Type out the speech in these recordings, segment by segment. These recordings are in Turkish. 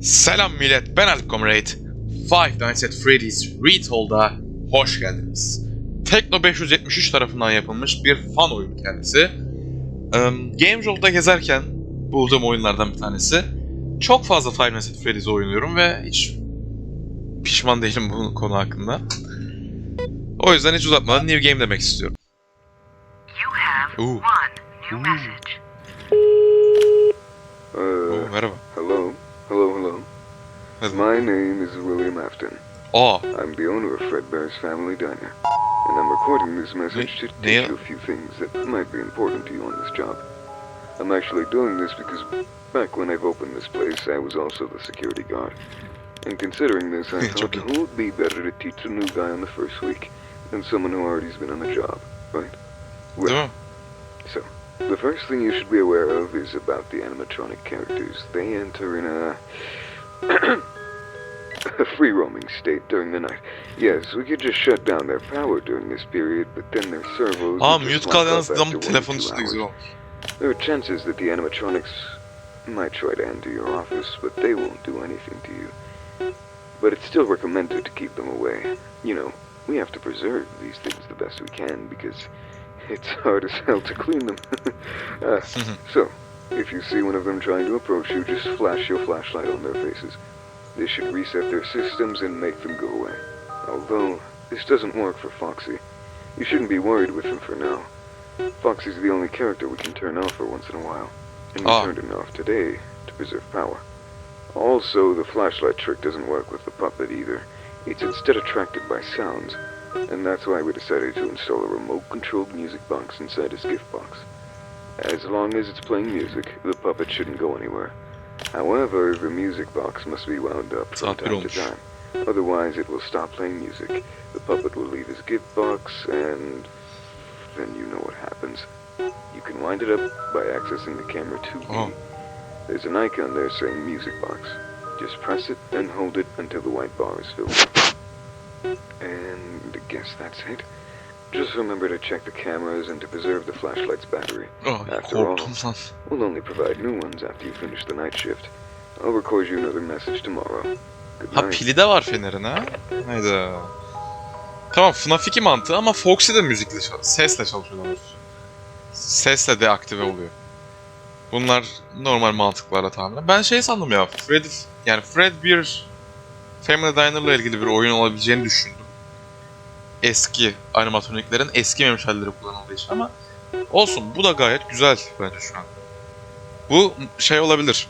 Selam millet, ben Alp Comrade. Five Nights at Freddy's Retold'a hoş geldiniz. Tekno 573 tarafından yapılmış bir fan oyunu kendisi. Um, Game gezerken bulduğum oyunlardan bir tanesi. Çok fazla Five Nights at Freddy's oynuyorum ve hiç pişman değilim bu konu hakkında. O yüzden hiç uzatmadan New Game demek istiyorum. You have Ooh. one new Ooh. message. Oo, merhaba. hello, hello, hello. Hadi. My name is William Afton. Aa, I'm the owner of Fredbear's Family Diner, and I'm recording this message to teach you a few things that might be important to you on this job. I'm actually doing this because back when I've opened this place, I was also the security guard. And considering this, I thought who would be better to teach a new guy on the first week than someone who already's been on the job, right? Well, so, the first thing you should be aware of is about the animatronic characters. They enter in a, a free roaming state during the night. Yes, we could just shut down their power during this period, but then their servos. Ah, Aa, just mute kal lock yalnız up adam after one to telefon üstünde güzel olmuş. There are chances that the animatronics might try to enter your office, but they won't do anything to you. But it's still recommended to keep them away. You know, we have to preserve these things the best we can because it's hard as hell to clean them. uh, so, if you see one of them trying to approach you, just flash your flashlight on their faces. This should reset their systems and make them go away. Although, this doesn't work for Foxy. You shouldn't be worried with him for now. Foxy's the only character we can turn off for once in a while. And we Ah. turned him off today to preserve power. Also, the flashlight trick doesn't work with the puppet either. It's instead attracted by sounds. And that's why we decided to install a remote-controlled music box inside his gift box. As long as it's playing music, the puppet shouldn't go anywhere. However, the music box must be wound up from time to time. Otherwise, it will stop playing music. The puppet will leave his gift box, and then you know what happens. You can wind it up by accessing the camera 2B. Oh. There's an icon there saying music box. Just press it and hold it until the white bar is filled. And I guess that's it. Just remember to check the cameras and to preserve the flashlight's battery. Ay, After all, we'll only provide new ones after you finish the night shift. I'll record you another message tomorrow. Good Ha night. pili de var fenerin ha. Hayda. Tamam FNAF 2 mantığı ama Foxy de müzikle sesle çalışıyor daha. Sesle deaktive oluyor. Bunlar normal mantıklarla tahminen. Ben şey sandım ya, Freddy, yani Fred bir Family Diner'la ilgili bir oyun olabileceğini düşündüm. Eski animatroniklerin eski memişalleri kullanıldığı için ama olsun bu da gayet güzel bence şu an. Bu şey olabilir.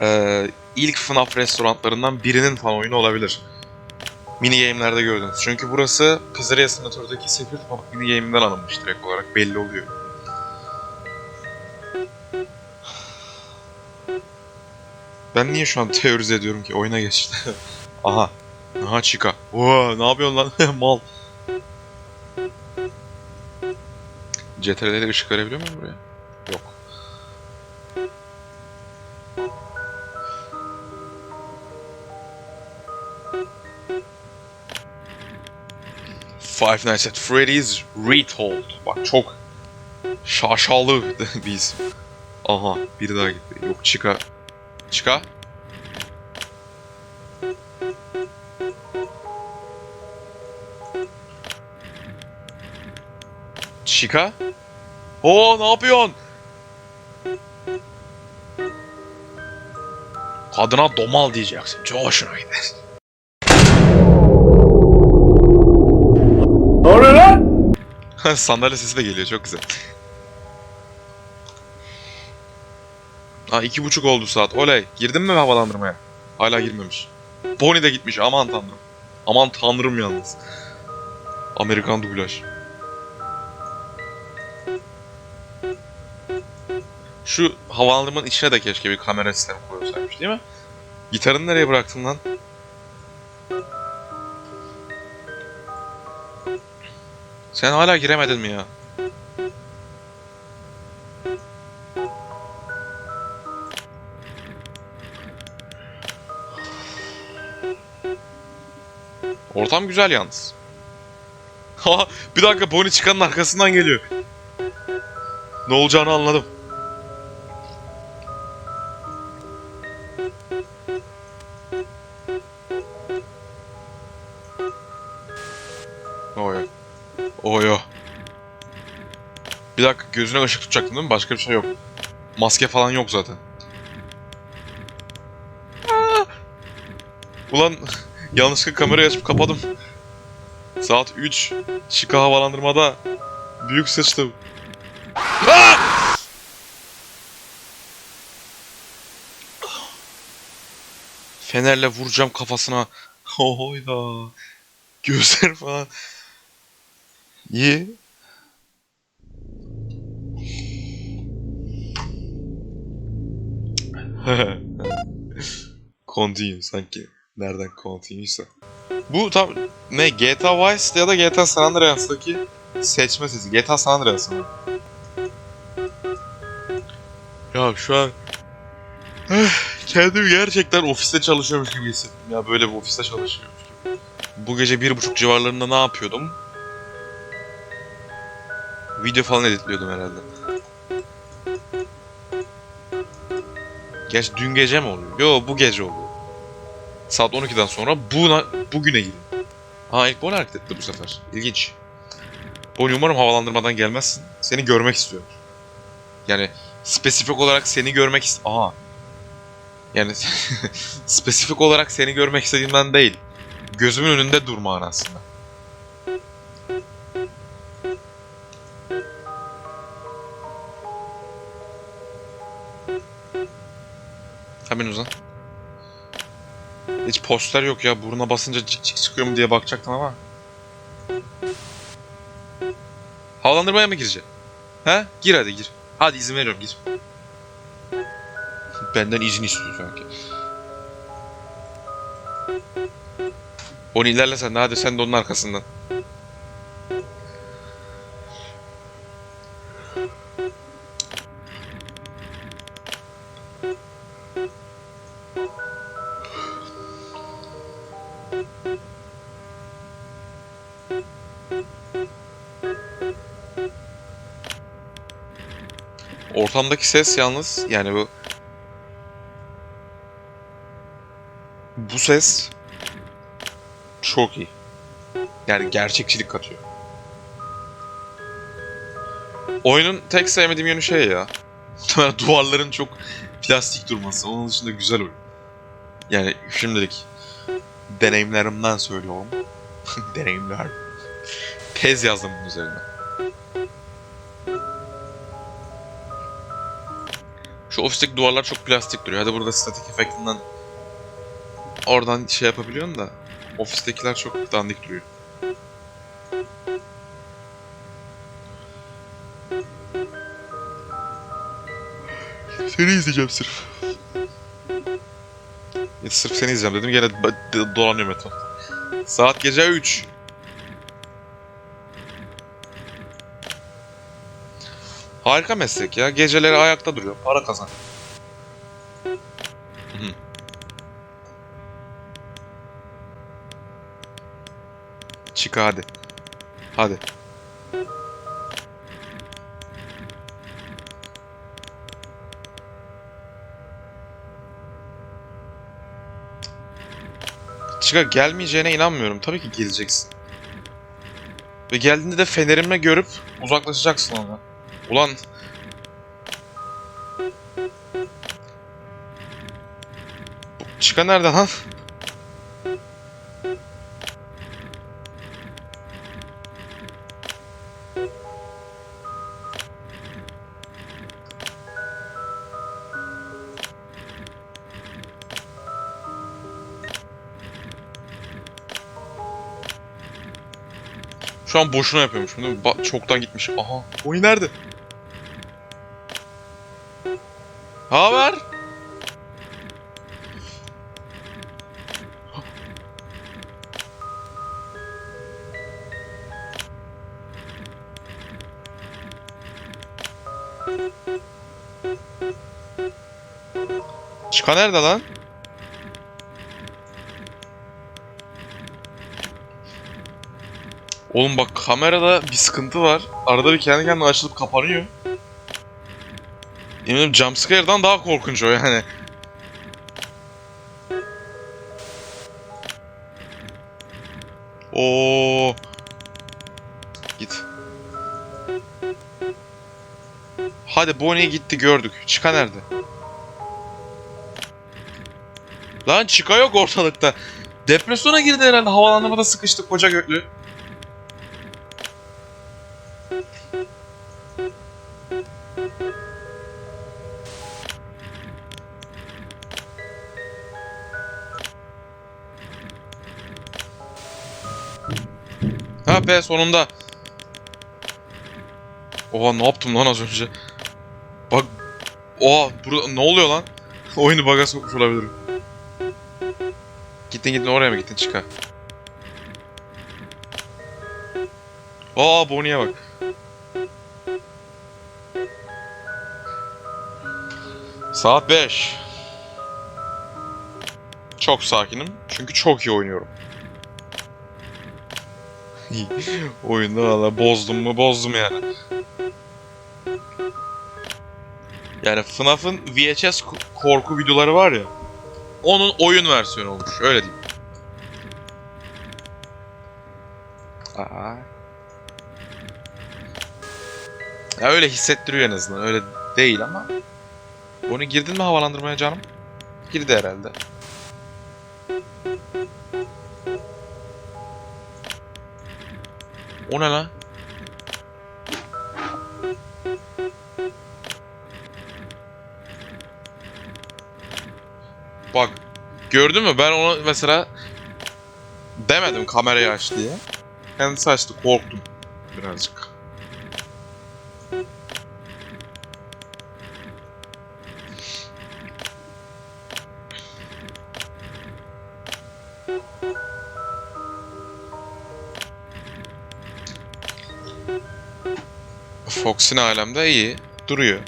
Ee, ilk FNAF restoranlarından birinin fan oyunu olabilir. Mini game'lerde gördünüz. Çünkü burası Pizzeria Simulator'daki Pop mini game'inden alınmış direkt olarak belli oluyor. Ben niye şu an teorize ediyorum ki oyuna geçti. Aha. Aha Chica. Oo, ne yapıyorsun lan? Mal. CTRL'leri ışık verebiliyor muyum buraya? Yok. Five Nights at Freddy's Retold. Bak çok şaşalı bir isim. Aha biri daha gitti. Yok Chica. Chica? Chica? Oo ne yapıyorsun? Kadına domal diyeceksin. Çok hoşuna gider. Sandalye sesi de geliyor çok güzel. Aa iki buçuk oldu saat. Oley. Girdin mi havalandırmaya? Hala girmemiş. Bonnie de gitmiş. Aman tanrım. Aman tanrım yalnız. Amerikan dublaj. Şu havalandırmanın içine de keşke bir kamera sistemi koyulsaymış değil mi? Gitarını nereye bıraktın lan? Sen hala giremedin mi ya? Ortam güzel yalnız. Ha, bir dakika Bonnie çıkanın arkasından geliyor. Ne olacağını anladım. Oyo. Oyo. Bir dakika gözüne ışık tutacaktın değil mi? Başka bir şey yok. Maske falan yok zaten. Ulan yanlışlıkla kamerayı açıp kapadım. Saat 3. Şika havalandırmada. Büyük sıçtım. Aa! Fenerle vuracağım kafasına. Oyda. Gözler falan. İyi. continue sanki. Nereden continue'ysa. Bu tam ne GTA Vice ya da GTA San Andreas'taki seçme sesi. GTA San Andreas mı? Ya şu an kendimi gerçekten ofiste çalışıyormuş gibi hissettim ya böyle bir ofiste çalışıyormuş gibi. Bu gece bir buçuk civarlarında ne yapıyordum? Video falan editliyordum herhalde. Gerçi dün gece mi oluyor? Yo bu gece oluyor. Saat 12'den sonra buna, bugüne girin. Ha ilk Bonnie hareket etti bu sefer. İlginç. Bonnie umarım havalandırmadan gelmezsin. Seni görmek istiyorum. Yani spesifik olarak seni görmek ist... Aha. Yani spesifik olarak seni görmek istediğimden değil. Gözümün önünde durma aslında. Hemen uzan. Hiç poster yok ya. Buruna basınca cik cik çıkıyor mu diye bakacaktım ama. Havalandırmaya mı gireceksin? He? Gir hadi gir. Hadi izin veriyorum gir. Benden izin istiyor sanki. Onu ilerle sen de hadi sen de onun arkasından. Ortamdaki ses yalnız yani bu bu ses çok iyi. Yani gerçekçilik katıyor. Oyunun tek sevmediğim yönü şey ya. Duvarların çok plastik durması. Onun dışında güzel oyun. Yani şimdilik deneyimlerimden söylüyorum. Deneyimler. Tez yazdım bunun üzerine. Şu ofisteki duvarlar çok plastik duruyor. Hadi burada statik efektinden oradan şey yapabiliyorsun da ofistekiler çok dandik duruyor. Seni izleyeceğim sırf. Ya sırf seni izleyeceğim dedim gene dolanıyorum etrafta. Saat gece 3. Harika meslek ya. Geceleri ayakta duruyor. Para kazan. Çık hadi. Hadi. Çıka gelmeyeceğine inanmıyorum. Tabii ki geleceksin. Ve geldiğinde de fenerimle görüp uzaklaşacaksın ona. Ulan Çıka nerede lan? Şu an boşuna yapıyormuşum değil mi? Ba- çoktan gitmiş. Aha. Oyun nerede? Haber? Çıka nerede lan? Oğlum bak kamerada bir sıkıntı var. Arada bir kendi kendine açılıp kapanıyor. Eminim jumpscare'dan daha korkunç o yani. Oo. Git. Hadi Bonnie gitti gördük. Çıka nerede? Lan çıka yok ortalıkta. Depresyona girdi herhalde. Havalandırmada sıkıştı koca göklü. Ha be sonunda. Oha ne yaptım lan az önce? Bak. Oha burada ne oluyor lan? Oyunu baga sokmuş olabilirim. Gittin gittin oraya mı gittin çıka? Aa Bonnie'ye bak. Saat 5. Çok sakinim çünkü çok iyi oynuyorum. Oyunda valla bozdum mu bozdum yani. Yani FNAF'ın VHS ko- korku videoları var ya. Onun oyun versiyonu olmuş. Öyle diyeyim. Aa. Ya öyle hissettiriyor en azından. Öyle değil ama. Bunu girdin mi havalandırmaya canım? Girdi herhalde. O ne lan? Bak gördün mü ben onu mesela demedim kamerayı aç diye. Kendisi açtı korktum birazcık. Fox'in alemde iyi duruyor.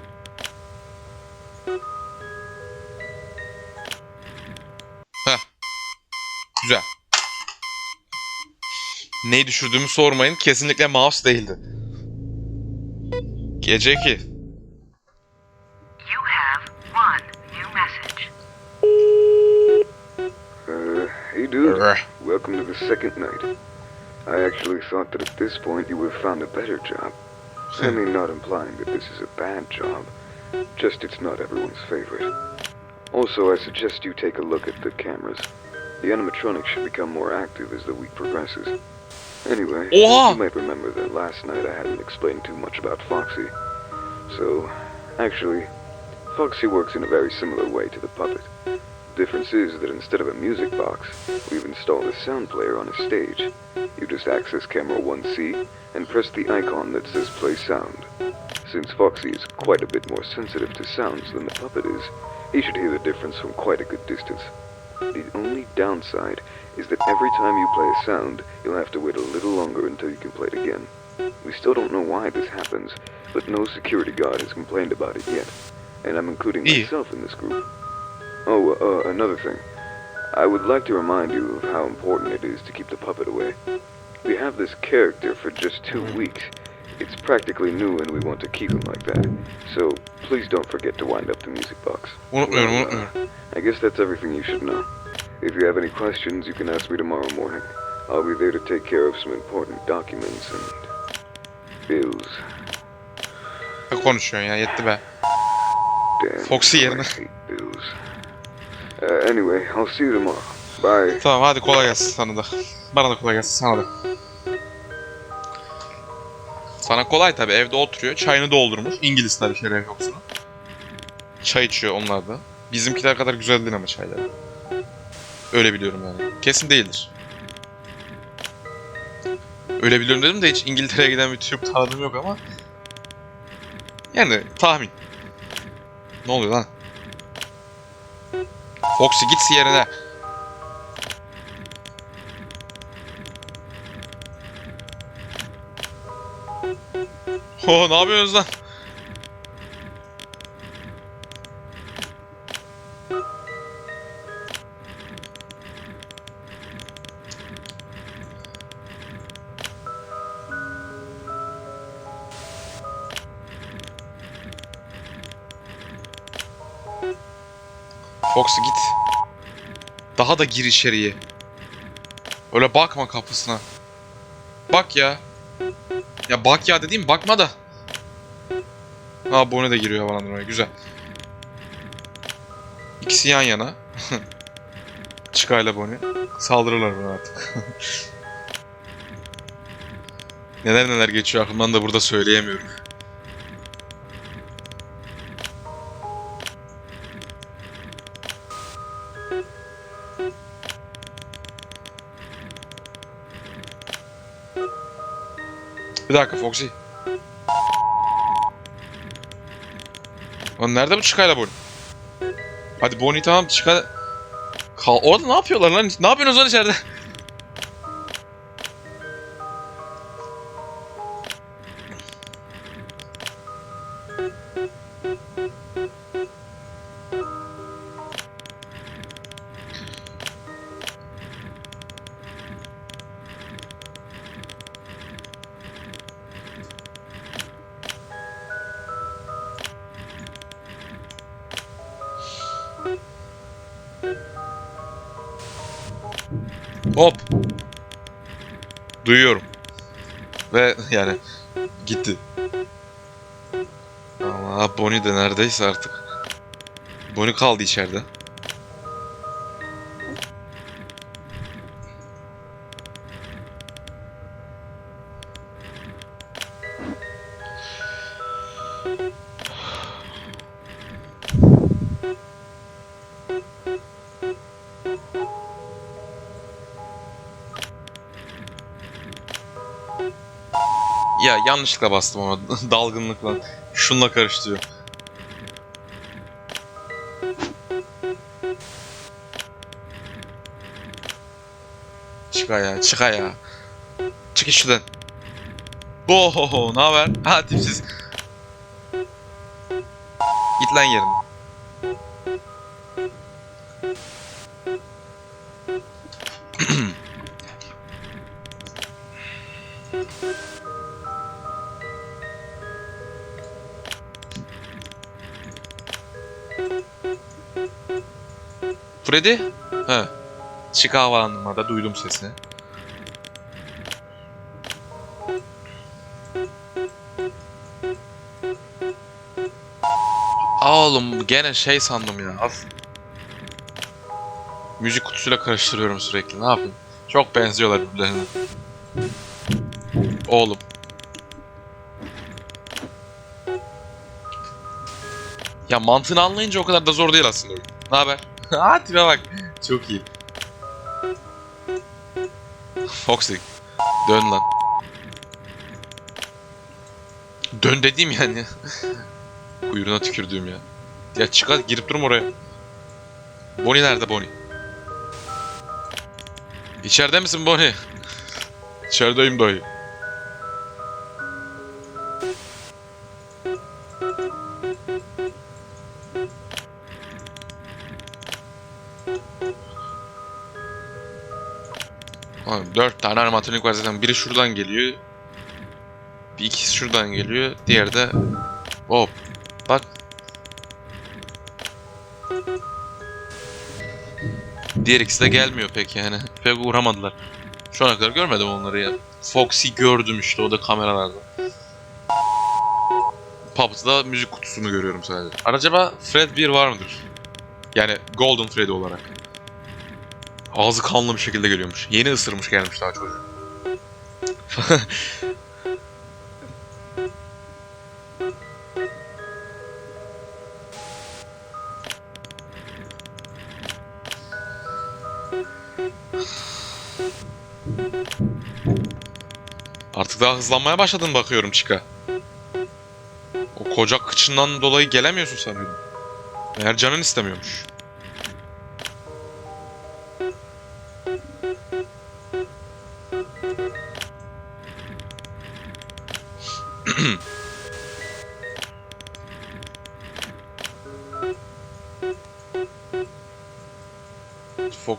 Heh. Güzel. Neyi düşürdüğümü sormayın. Kesinlikle mouse değildi. Gece 2. You have one new message. Uh, hey dude. Welcome to the second night. I actually thought that at this point you would have found a better job. I mean, not implying that this is a bad job, just it's not everyone's favorite. Also, I suggest you take a look at the cameras. The animatronics should become more active as the week progresses. Anyway, Oha! you might remember that last night I hadn't explained too much about Foxy. So, actually, Foxy works in a very similar way to the puppet. The difference is that instead of a music box, we've installed a sound player on a stage. You just access camera 1C and press the icon that says play sound. Since Foxy is quite a bit more sensitive to sounds than the puppet is, he should hear the difference from quite a good distance. The only downside is that every time you play a sound, you'll have to wait a little longer until you can play it again. We still don't know why this happens, but no security guard has complained about it yet. And I'm including myself in this group. Oh, uh, another thing. I would like to remind you of how important it is to keep the puppet away. We have this character for just two weeks. It's practically new and we want to keep him like that. So please don't forget to wind up the music box. Unutmuyorum Well, unutmuyorum. I guess that's everything you should know. If you have any questions, you can ask me tomorrow morning. I'll be there to take care of some important documents and bills. Ne konuşuyorsun ya yetti be. Damn, Foxy yerine. Uh, anyway, I'll see you tomorrow. Bye. Tamam hadi kolay gelsin sana da. Bana da kolay gelsin sana da. Sana kolay tabi evde oturuyor çayını doldurmuş İngiliz tabi şeref yoksunu. Çay içiyor onlar da. Bizimkiler kadar güzel değil ama çayları. Öyle biliyorum yani. Kesin değildir. Öyle biliyorum dedim de hiç İngiltere'ye giden bir Türk tanıdığım yok ama. Yani tahmin. Ne oluyor lan? Foxy git yerine. Ho ne yapıyorsunuz lan? Foxy git. Daha da gir içeriye. Öyle bakma kapısına. Bak ya. Ya bak ya dediğim bakma da. Ha Bonnie de giriyor havalandırmaya. Güzel. İkisi yan yana. İle Bonnie. Saldırırlar buna artık. neler neler geçiyor aklımdan da burada söyleyemiyorum. Dakika Foxy. Lan nerede bu ile Bonnie? Hadi Bonnie tamam Chica... Kal Orada ne yapıyorlar lan? Ne yapıyorsunuz lan içeride? Duyuyorum. Ve yani gitti. Ama Bonnie de neredeyse artık. Bonnie kaldı içeride. Ya yanlışlıkla bastım ama dalgınlıkla. Şunla karıştırıyor. Çıka ya, çıka ya. Çık şuradan. Ohoho, ne haber? Ha tipsiz. Git lan yerine. Freddy? He. Çıka havalandırmada duydum sesini. Aa Oğlum gene şey sandım ya. Af. Müzik kutusuyla karıştırıyorum sürekli. Ne yapayım? Çok benziyorlar birbirlerine. Oğlum. Ya mantığını anlayınca o kadar da zor değil aslında. Ne haber? Aa tipe bak. Çok iyi. Foxy. Dön lan. Dön dediğim yani. Kuyruğuna tükürdüğüm ya. Ya çıkar girip durum oraya. Bonnie nerede Bonnie? İçeride misin Bonnie? İçerideyim dayı. Tane animatronik var zaten. Biri şuradan geliyor. Bir ikisi şuradan geliyor. Diğeri de... Hop. Bak. Diğer ikisi de gelmiyor pek yani. Pek uğramadılar. Şu ana kadar görmedim onları ya. Foxy gördüm işte o da kameralarda. Puppet'da müzik kutusunu görüyorum sadece. Acaba Fred 1 var mıdır? Yani Golden Freddy olarak. Ağzı kanlı bir şekilde geliyormuş. Yeni ısırmış gelmiş daha çocuk. Artık daha hızlanmaya başladın bakıyorum Chica. O koca kıçından dolayı gelemiyorsun sanıyordum. Meğer canın istemiyormuş.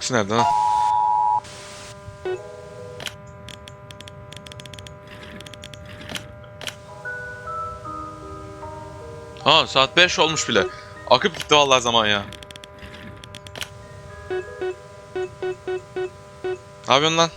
Hepsi nerede lan? Ha saat 5 olmuş bile. Akıp gitti vallahi zaman ya. Ne yapıyorsun lan?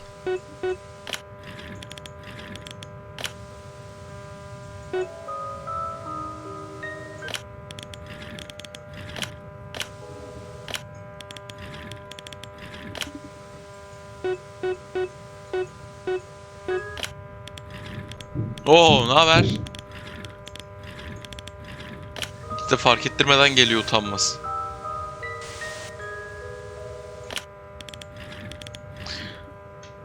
Oo, ne haber? Hiç fark ettirmeden geliyor utanmaz.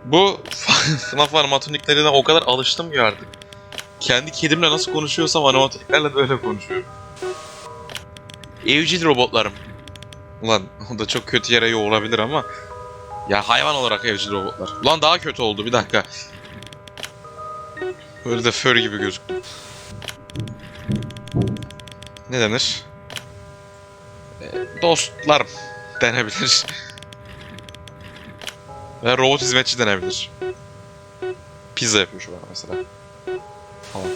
Bu FNAF animatroniklerine o kadar alıştım ki artık. Kendi kedimle nasıl konuşuyorsam animatroniklerle de öyle konuşuyorum. Evcil robotlarım. Ulan o da çok kötü yere yoğurabilir ama ya hayvan olarak evcil robotlar. Ulan daha kötü oldu bir dakika. Böyle de fur gibi gözüktü. Ne denir? Ee, dostlarım denebilir. Ve robot hizmetçi denebilir. Pizza yapıyor şu an mesela.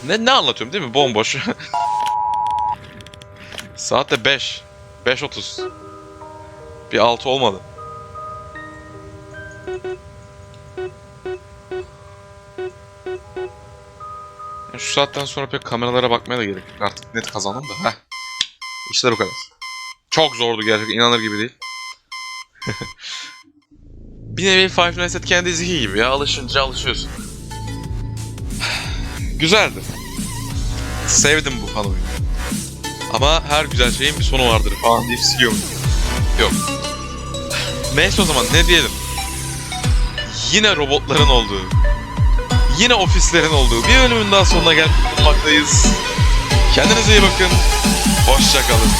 Ne, ne anlatıyorum değil mi? Bomboş. Saat de 5. 5.30. Bir 6 olmadı. Şu saatten sonra pek kameralara bakmaya da gerek yok. Artık net kazandım da. Heh. İşler o kadar. Çok zordu gerçekten. inanılır gibi değil. bir nevi Five Nights at Candy's gibi ya. Alışınca alışıyorsun. Güzeldi. Sevdim bu fan oyunu. Ama her güzel şeyin bir sonu vardır falan deyip siliyorum. Yok. Neyse o zaman ne diyelim. Yine robotların olduğu, yine ofislerin olduğu bir bölümün daha sonuna bulunmaktayız. Kendinize iyi bakın. Hoşçakalın.